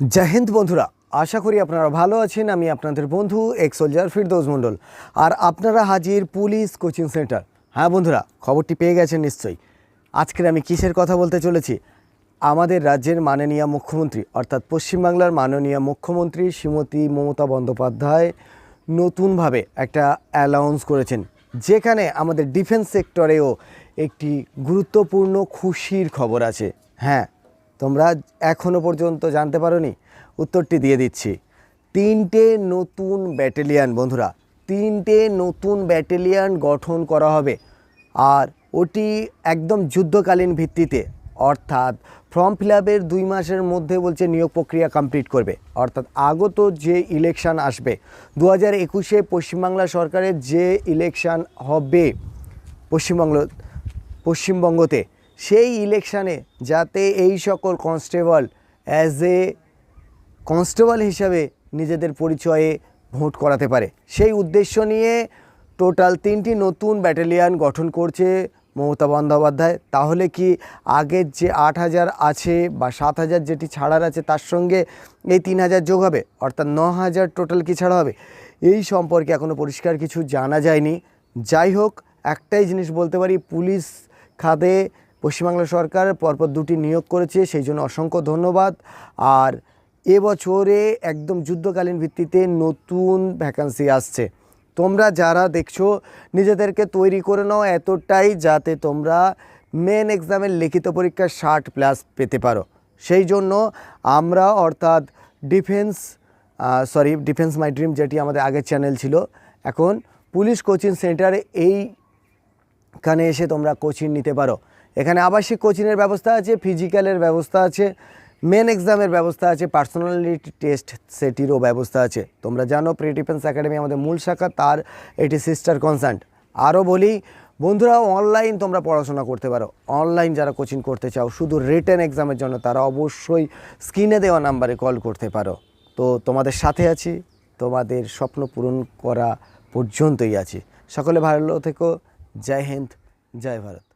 জয় হিন্দ বন্ধুরা, আশা করি আপনারা ভালো আছেন। আমি আপনাদের বন্ধু এক সোলজার ফিরদৌস মণ্ডল আর আপনারা হাজির পুলিশ কোচিং সেন্টার। হ্যাঁ বন্ধুরা, খবরটি পেয়ে গেছেন নিশ্চয়ই। আজকের আমি কিসের কথা বলতে চলেছি? আমাদের রাজ্যের মাননীয় মুখ্যমন্ত্রী, অর্থাৎ পশ্চিমবাংলার মাননীয় মুখ্যমন্ত্রী শ্রীমতী মমতা বন্দ্যোপাধ্যায় নতুনভাবে একটা অ্যালাউন্স করেছেন, যেখানে আমাদের ডিফেন্স সেক্টরেও একটি গুরুত্বপূর্ণ খুশির খবর আছে। হ্যাঁ তোমরা এখনও পর্যন্ত জানতে পারোনি? উত্তরটি দিয়ে দিচ্ছি। তিনটে নতুন ব্যাটালিয়ান, বন্ধুরা, তিনটে নতুন ব্যাটালিয়ান গঠন করা হবে। আর ওটি একদম যুদ্ধকালীন ভিত্তিতে, অর্থাৎ ফর্ম ফিল আপের দুই মাসের মধ্যে বলছে নিয়োগ প্রক্রিয়া কমপ্লিট করবে। অর্থাৎ আগত যে ইলেকশন আসবে দু হাজার একুশে পশ্চিমবাংলা সরকারের যে ইলেকশান হবে, পশ্চিমবঙ্গ, পশ্চিমবঙ্গতে সেই ইলেকশানে যাতে এই সকল কনস্টেবল অ্যাজ এ কনস্টেবল হিসাবে নিজেদের পরিচয়ে ভোট করাতে পারে। সেই উদ্দেশ্য নিয়ে টোটাল তিনটি নতুন ব্যাটালিয়ান গঠন করছে মমতা বন্দ্যোপাধ্যায়। তাহলে কি আগের যে আট হাজার আছে বা সাত হাজার যেটি ছাড়ার আছে, তার সঙ্গে এই তিন হাজার যোগ হবে? অর্থাৎ ন হাজার টোটাল কি ছাড়া হবে? এই সম্পর্কে এখনও পরিষ্কার কিছু জানা যায়নি। যাই হোক, একটাই জিনিস বলতে পারি, পুলিশ খাতে পশ্চিমবাংলা সরকার পরপর দুটি নিয়োগ করেছে, সেই জন্য অসংখ্য ধন্যবাদ। আর এবছরে একদম যুদ্ধকালীন ভিত্তিতে নতুন ভ্যাকান্সি আসছে। তোমরা যারা দেখছ, নিজেদেরকে তৈরি করে নাও এতটাই যাতে তোমরা মেন এক্সামের লিখিত পরীক্ষার ষাট প্লাস পেতে পারো। সেই জন্য আমরা অর্থাৎ defence sorry defence my dream যেটি আমাদের আগের চ্যানেল ছিল, এখন পুলিশ কোচিং সেন্টারে এইখানে এসে তোমরা কোচিং নিতে পারো। এখানে আবাসিক কোচিংয়ের ব্যবস্থা আছে, ফিজিক্যালের ব্যবস্থা আছে মেন এক্সামের ব্যবস্থা আছে পার্সোনালিটি টেস্ট সেটিরও ব্যবস্থা আছে। তোমরা জানো প্রি ডিফেন্স একাডেমি আমাদের মূল শাখা, তার এটি সিস্টার কনসার্ট আরও বলি, বন্ধুরা অনলাইন তোমরা পড়াশোনা করতে পারো। অনলাইন যারা কোচিং করতে চাও, শুধু রিটেন এক্সামের জন্য, তারা অবশ্যই স্ক্রিনে দেওয়া নাম্বারে কল করতে পারো। তো তোমাদের সাথে আছি, তোমাদের স্বপ্ন পূরণ করা পর্যন্তই আছি। সকলে ভালো থেকো, জয় হিন্দ, জয় ভারত।